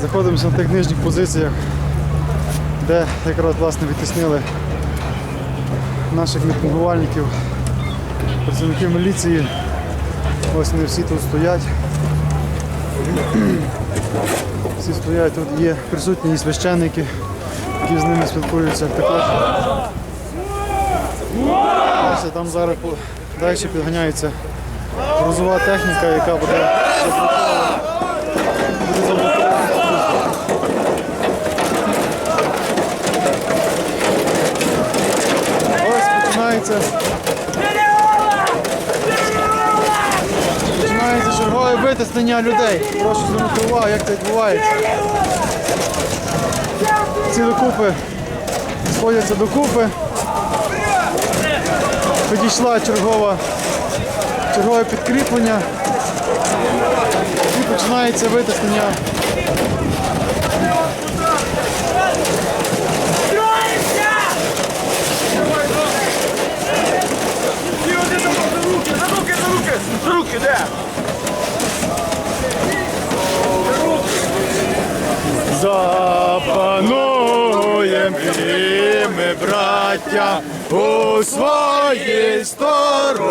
Знаходимося на тих нижніх позиціях, де якраз власне відтіснили наших мітингувальників, працівників міліції. Ось вони всі тут стоять. Всі стоять, тут є присутні і священники, які з ними спілкуються також. Бачите, Там зараз далі підганяється грузова техніка, яка буде заблокована. Буде заблокована. Ось починається. Починається чергове витиснення людей. Прошу звернути увагу, як це відбувається. Ці докупи сходяться докупи. Підійшла чергова, чергове підкріплення. І починається витиснення. Руки, за руки, за руки! Де? Запануєм і ми, браття, у своїй сторонці,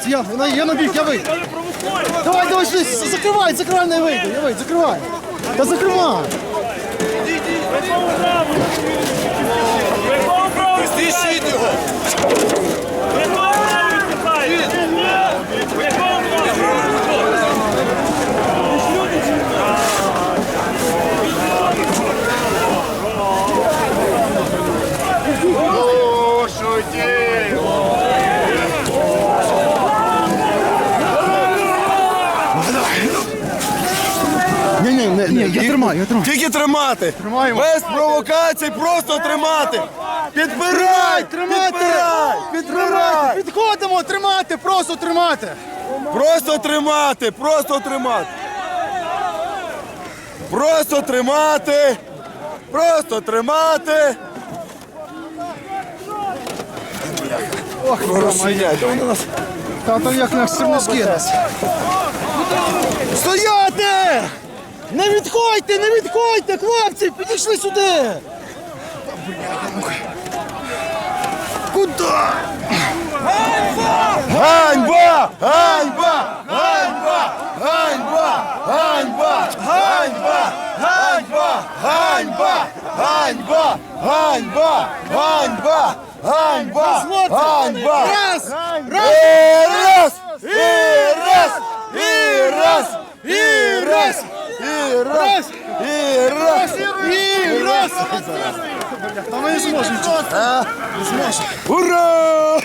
Хлопці, я, я, я на бік, я вийду. Давай, давай, сюди, закривай, закривай, не вийду, я вийду, закривай. Та закривай. Стишіть я тримаю. Тільки тримати! Тримаємо. Без провокацій, просто тримати! Підбирай! Тримати! Підбирай! Підбирай! Підходимо, тримати, просто тримати. Просто тримати! Просто тримати! Просто тримати! Просто тримати! Ох, Розсіяйте вони нас. Та там як нас сірнички нас. Стояти! Не відходьте, не відходьте, хлопці, підійшли сюди. Куди? Ганьба! Ганьба! Ганьба! Ганьба! Ганьба! Ганьба! Ганьба! Ганьба! Ганьба! Ганьба! Ганьба! Ганьба! Ганьба! Раз! І раз! І раз! І раз! І раз! І раз! І раз! І раз! Та ми не зможемо. Не зможемо. Ура!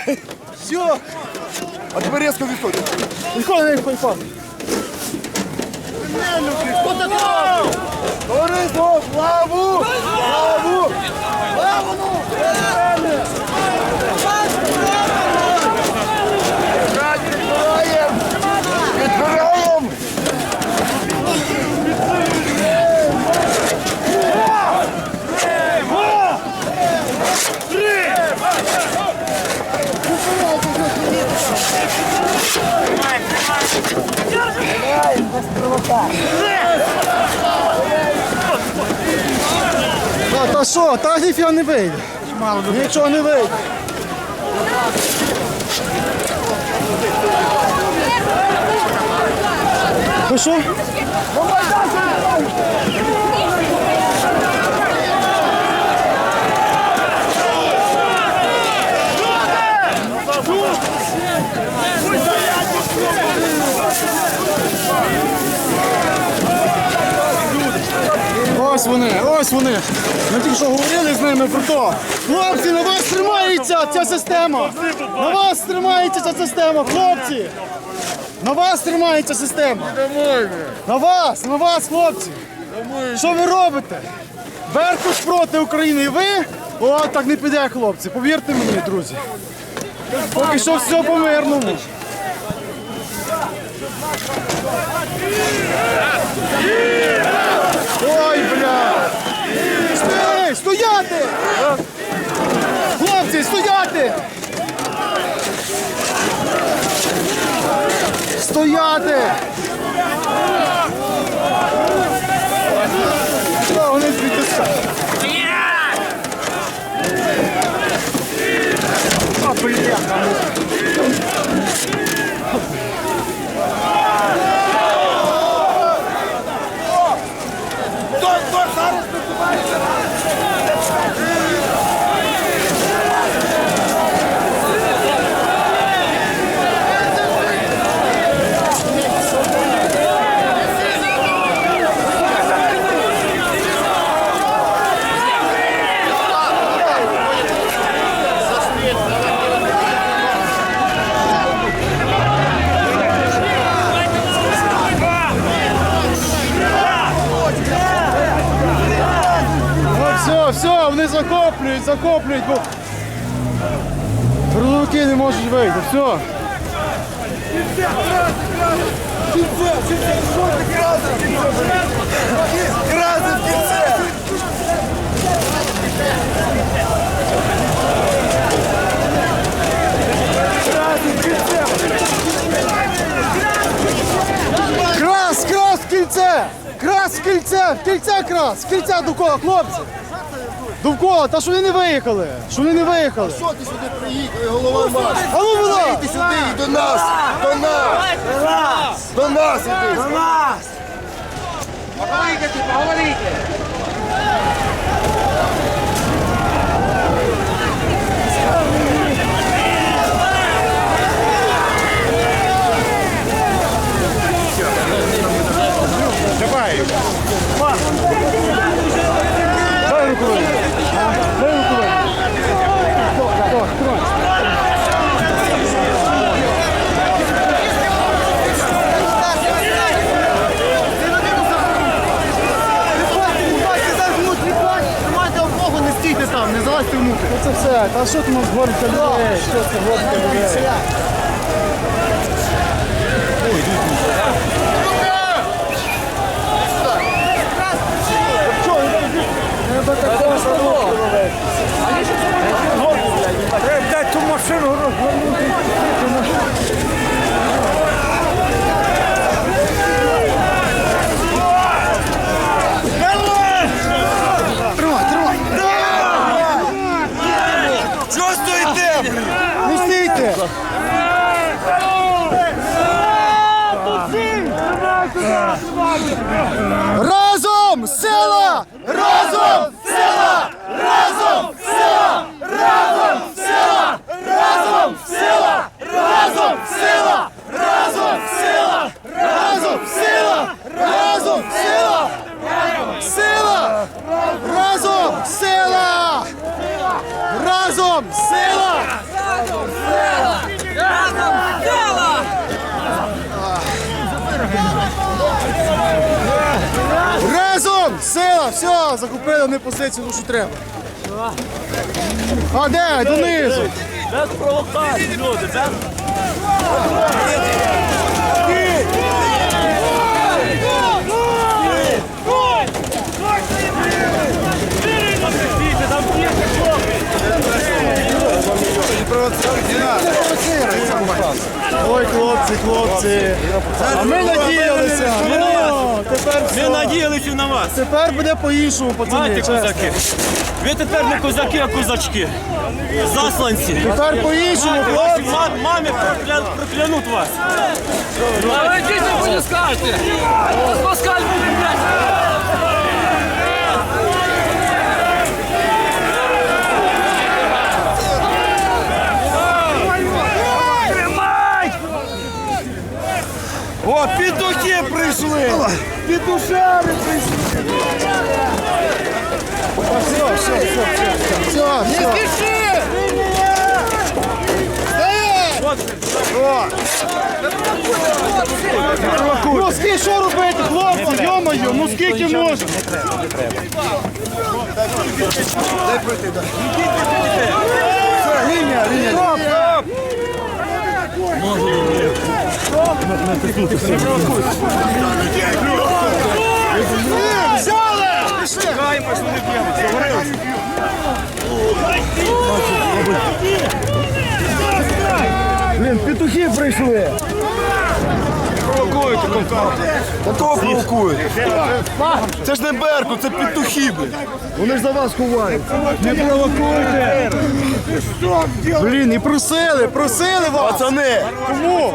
Все. А тепер різко відходимо. Відходи, не відходи, відходи. Товариство, славу! Славу! Відбираємо! Відбираємо! Та, та що, та ніфіга не вийде. Нічого не вийде. Ви що? Ось вони, ось вони. Ми тільки що говорили з ними про то. Хлопці, на вас тримається ця система. На вас тримається ця система, хлопці. На вас тримається система. На вас, на вас, хлопці. Що ви робите? Беркут проти України і ви? О, так не піде, хлопці. Повірте мені, друзі. Поки що все по мирному. Ой, бля! Стой! Стояти! Хлопці, стояти! Стояти! Що вони звідтискають? закоплюють, закоплюють. бо Горловики не можуть вийти, все. Крас, крас, кільце! Крас, кільце! Кільце крас! Кільце до кола, хлопці! Довкола, та що вони не виїхали? Що вони не виїхали? Що ти сюди приїхали, голова маш? А ну була! Іди сюди, до нас! До нас! До нас іди! До нас! Давай! Дай руку вийти. Дай руку вийти. Давай, тримай. Не стійте там, не залазьте внутрі. Це все. Та що ти можеш горити людей? Що це горити людей? Дай ту машину розгорнути. Закупили не позицію, ну що треба. А де? Донизу! Без провокацій, люди, без Ой, хлопці, хлопці. А ми надіялися. О, тепер Ми все. Надіялися на вас. Тепер буде по-іншому, пацани. Знаєте, чесно. козаки. Ви тепер не козаки, а козачки. Засланці. Тепер по-іншому, Ваші хлопці. ма- мами прокля... проклянуть вас. Але дійсно ви не скажете. Москаль буде, блядь. О, петухи прийшли! Від душами прийшли. Все, все, все, все, все, все. Не спеши! Ну скільки що робити, хлопці, йомаю, ну скільки можна? Дай пройти, дай. Лінія, лінія. Стоп, стоп! Можна. Стоп. Натиснути все. Взяли! Пішли! Блін, петухи прийшли. Та кого провокують? Це ж не Беркут, це петухи, блядь. Вони ж за вас ховають. Не провокуйте! Блін, і просили, просили вас! Пацани, Кому?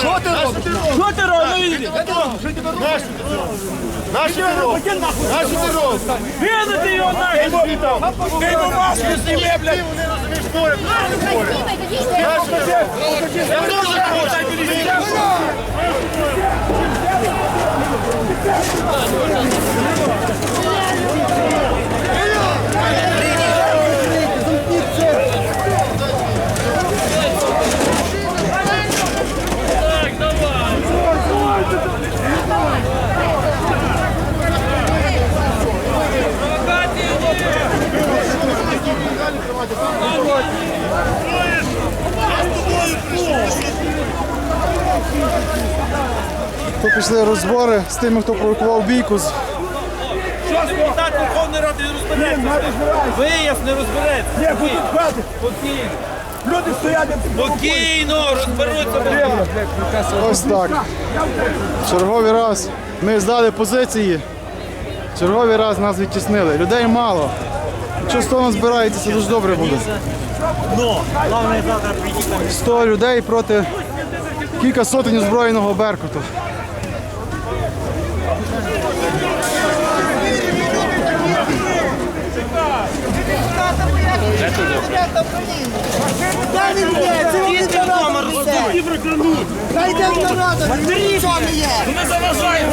Що ти робиш? Наші дороги! Наші дороги! Видати його нахід! Ти йому маску зніми, блядь! Пішли розбори з тими, хто провокував бійку. депутат Верховної Ради не розбереться? Виясни, не розбереться. Ні, будуть хватить! Спокійно. Люди стоять! Спокійно, розберуться. Ось так. Черговий раз ми здали позиції. Черговий раз нас відтіснили. Людей мало. Якщо 100 нас збирається, це дуже добре буде. Ну, головне завтра приїхати. 100 людей проти кілька сотень озброєного Беркуту. Діти вдома розуміють. Не заважаємо.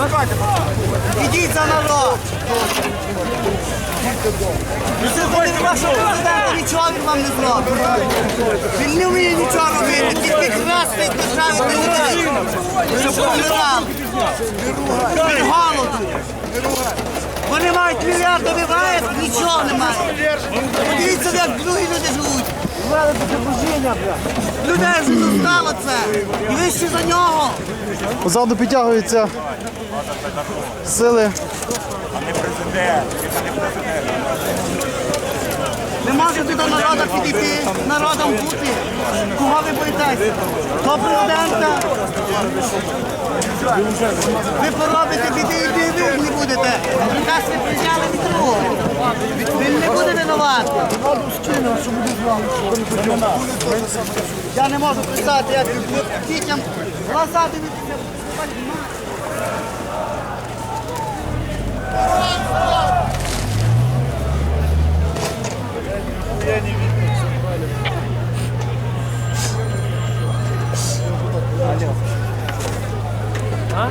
Від вашого президента нічого він вам не зробить. Він не вміє нічого робити, тільки красти і держави людей, щоб помирали. Від голоду. Вони мають мільярди, ви нічого немає. Подивіться, як другі люди живуть. Людей вже достало це. І ви ще за нього. Позаду підтягуються сили. А не президент. Ви можете до народу підійти, народом бути. Кого ви боїтеся? До президента. Ви поробите біди і ви не будете. Нас ви прийняли від другого. Він не буде винуватий. Я не можу писати, як дітям глазати від Я не А?